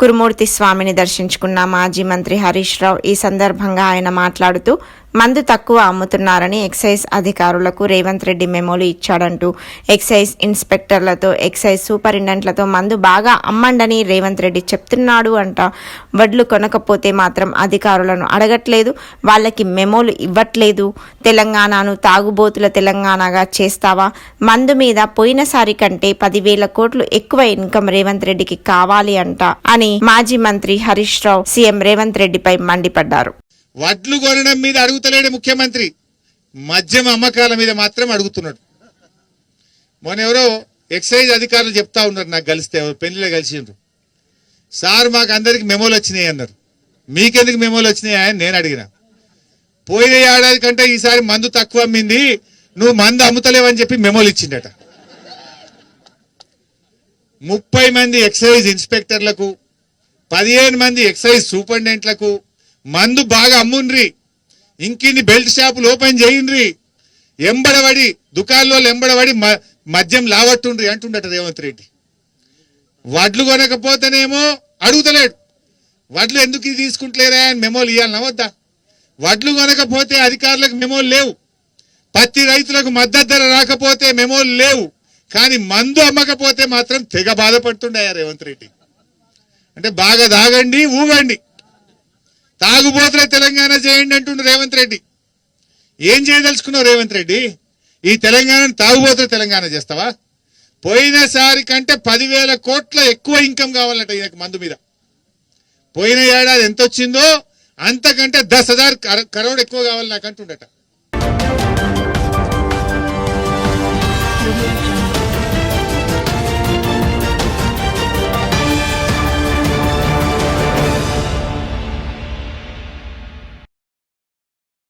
కురుమూర్తి స్వామిని దర్శించుకున్న మాజీ మంత్రి హరీష్ రావు ఈ సందర్భంగా ఆయన మాట్లాడుతూ మందు తక్కువ అమ్ముతున్నారని ఎక్సైజ్ అధికారులకు రేవంత్ రెడ్డి మెమోలు ఇచ్చాడంటూ ఎక్సైజ్ ఇన్స్పెక్టర్లతో ఎక్సైజ్ సూపరింటెండెంట్లతో మందు బాగా అమ్మండని రేవంత్ రెడ్డి చెప్తున్నాడు అంట. వడ్లు కొనకపోతే మాత్రం అధికారులను అడగట్లేదు వాళ్ళకి మెమోలు ఇవ్వట్లేదు. తెలంగాణను తాగుబోతుల తెలంగాణగా చేస్తావా? మందు మీద పోయినసారి కంటే పదివేల కోట్లు ఎక్కువ ఇన్కమ్ రేవంత్ రెడ్డికి కావాలి అంట అని మాజీ మంత్రి హరీష్ రావు సీఎం రేవంత్ రెడ్డిపై మండిపడ్డారు. వడ్లు కొనడం మీద అడుగుతలేడు ముఖ్యమంత్రి. మద్యం అమ్మకాల మీద మాత్రం అడుగుతున్నాడు. మొన్న ఎవరో ఎక్సైజ్ అధికారులు చెప్తా ఉన్నారు నాకు కలిస్తే ఎవరు పెళ్ళిలో కలిసిండ్రు. సార్ మాకు అందరికి మెమోలు వచ్చినాయి అన్నారు. మీకెందుకు మెమోలు వచ్చినాయి అని నేను అడిగిన. పోయిన ఏడాది కంటే ఈసారి మందు తక్కువ అమ్మింది నువ్వు మందు అమ్ముతలేవని చెప్పి మెమోలు ఇచ్చిండట. ముప్పై మంది ఎక్సైజ్ ఇన్స్పెక్టర్లకు పదిహేను మంది ఎక్సైజ్ సూపరింటెండెంట్లకు మందు బాగా అమ్ముండ్రి. ఇంకిన్ని బెల్ట్ షాపులు ఓపెన్ చేయండ్రి. ఎంబడబడి దుకాణంలో ఎంబడబడి మ- మద్యం లావట్టుండ్రి అంటుండట రేవంత్ రెడ్డి. వడ్లు కొనకపోతేనేమో అడుగుతలేడు. వడ్లు ఎందుకు తీసుకుంటలేరా అని మెమోలు ఇవ్వాలి వద్దా. వడ్లు కొనకపోతే అధికారులకు మెమోలు లేవు. పత్తి రైతులకు మద్దతు ధర రాకపోతే మెమోలు లేవు. కానీ మందు అమ్మకపోతే మాత్రం తెగ బాధపడుతుండే రేవంత్ రెడ్డి. అంటే బాగా దాగండి ఊగండి. తాగుబోతులే తెలంగాణ చేయండి అంటుండు రేవంత్ రెడ్డి. ఏం చేయదలుచుకున్నావు రేవంత్ రెడ్డి? ఈ తెలంగాణను తాగుబోతుల తెలంగాణ చేస్తావా? పోయినసారి కంటే పదివేల కోట్ల ఎక్కువ ఇన్కమ్ కావాలంట ఈయనకు మందు మీద. పోయిన ఏడాది ఎంత వచ్చిందో అంతకంటే దస్ హజార్ కరోడ్ ఎక్కువ కావాలి నాకు అంటుండట